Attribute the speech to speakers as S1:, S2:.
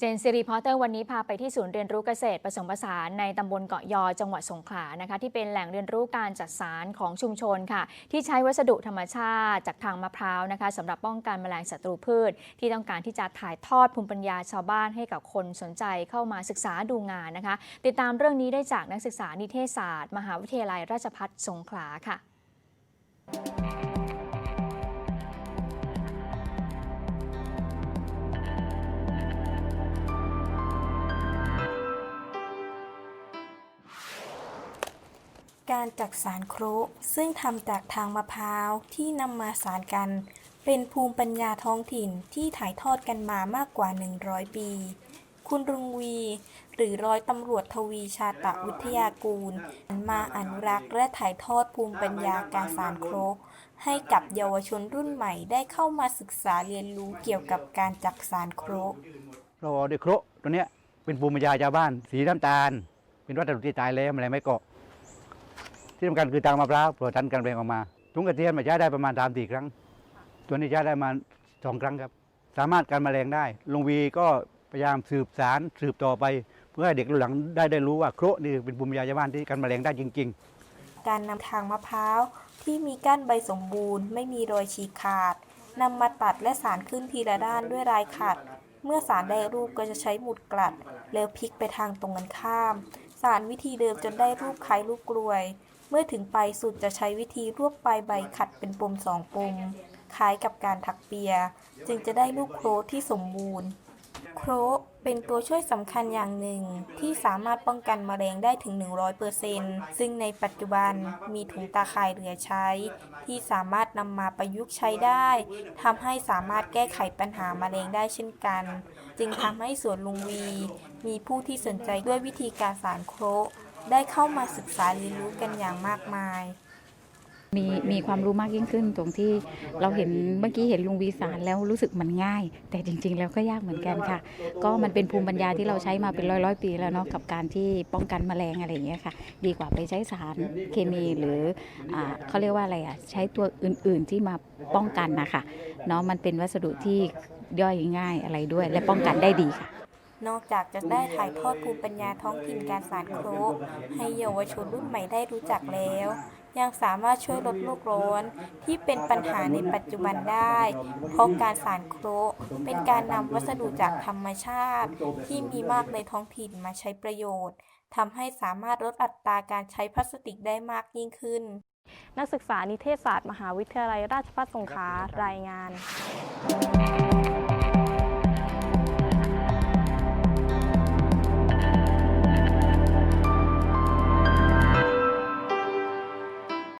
S1: เจนซีรีพอเตอร์วันนี้พาไปที่ศูนย์เรียนรู้เกษตรผสมผสานในตำบลเกาะยอจังหวัดสงขลานะคะที่เป็นแหล่งเรียนรู้การจัดสารของชุมชนค่ะ ที่ใช้วัสดุธรรมชาติจากทางมะพร้าวนะคะสำหรับป้องกันแมลงศัตรูพืช ที่ต้องการที่จะถ่ายทอดภูมิปัญญาชาวบ้านให้กับคนสนใจเข้ามาศึกษาดูงานนะคะ ติดตามเรื่องนี้ได้จากนักศึกษานิเทศศาสตร์ มหาวิทยาลัยราชภัฏสงขลาค่ะ
S2: การจักสารโครซึ่งทำจากทางมะพร้าวที่นำมาสารกัน เป็นภูมิปัญญาท้องถิ่นที่ถ่ายทอดกันมามากกว่า 100 ปี คุณรุงวี หรือร้อยตำรวจทวีชาตะวิทยากูล มาอนุรักษ์และถ่ายทอดภูมิปัญญาการสารโครกให้กับเยาวชนรุ่นใหม่ได้เข้ามาศึกษาเรียนรู้เกี่ยวกับการจักสารโครก
S3: เราเอาด้วยโครตัวเนี้ยเป็นภูมิปัญญาชาวบ้าน สีน้ำตาล เป็นวัสดุที่ตายแล้วอะไรไม่เกาะ ที่สำคัญคือทางมะพร้าวปลดทันการแปลงออกมาถุงกระเทียมมาใช้ได้ประมาณสามสี่ครั้ง ตัวนี้ใช้ได้มาสองครั้งครับ สามารถการแมลงได้ลุงวีก็พยายามสืบสารสืบต่อไป เพื่อให้เด็กรุ่นหลังได้ได้รู้ว่าโคระนี่เป็นภูมิปัญญาชาวบ้านที่การแมลงได้จริง ๆ
S2: การนำทางมะพร้าวที่มีก้านใบสมบูรณ์ ไม่มีรอยฉีกขาดนำมาตัดและสารขึ้นทีละด้านด้วยลายขัด เมื่อสารได้รูปก็จะใช้หมุดกลัด แล้วพลิกไปทางตรงกันข้าม สารวิธีเดิมจนได้รูปคล้ายรูปกลวย เมื่อถึงปลายสุดจะใช้วิธีรวบปลายใบขัดเป็นปมสองปม คล้ายกับการถักเปีย จึงจะได้รูปโครที่สมบูรณ์ โครเป็นตัวช่วยสำคัญอย่างหนึ่ง ที่สามารถป้องกันมะเร็งได้ถึง 100%ซึ่งในปัจจุบันมีถุงตาข่ายเหลือใช้ ที่สามารถนำมาประยุกต์ใช้ได้ทำให้สามารถแก้ไขปัญหามะเร็งได้เช่นกัน จึงทำให้สวนลุงวี มีผู้ที่สนใจด้วยวิธีการสารโครก ได้เข้ามาศึกษาเรียนรู้กันอย่างมากมาย
S4: มีมีความรู้มากยิ่งขึ้นตรงที่เราเห็นเมื่อกี้เห็นลุงวีสารแล้วรู้สึกมันง่าย แต่จริง ๆ แล้วก็ยากเหมือนกันค่ะ ก็มันเป็นภูมิปัญญาที่เราใช้มาเป็นร้อยร้อยปีแล้วเนาะกับการที่ป้องกันแมลงอะไรอย่างเงี้ยค่ะ ดีกว่าไปใช้สารเคมีหรืออ่าเขาเรียกว่าอะไรอะใช้ตัวอื่นๆที่มาป้องกันนะคะเนาะมันเป็นวัสดุที่ย่อยง่ายอะไรด้วย และป้องกันได้ดีค่ะ
S2: นอกจากจะได้ถ่ายทอดภูมิปัญญาท้องถิ่นการสานโครกให้เยาวชนรุ่นใหม่ได้รู้จักแล้ว ยังสามารถช่วยลดโลกร้อนที่เป็นปัญหาในปัจจุบันได้ เพราะการสานโครกเป็นการนำวัสดุจากธรรมชาติ ที่มีมากในท้องถิ่นมาใช้ประโยชน์ทำให้สามารถลดอัตราการใช้พลาสติกได้มากยิ่งขึ้น
S5: นักศึกษานิเทศศาสตร์ มหาวิทยาลัยราชภัฏสงขลารายงาน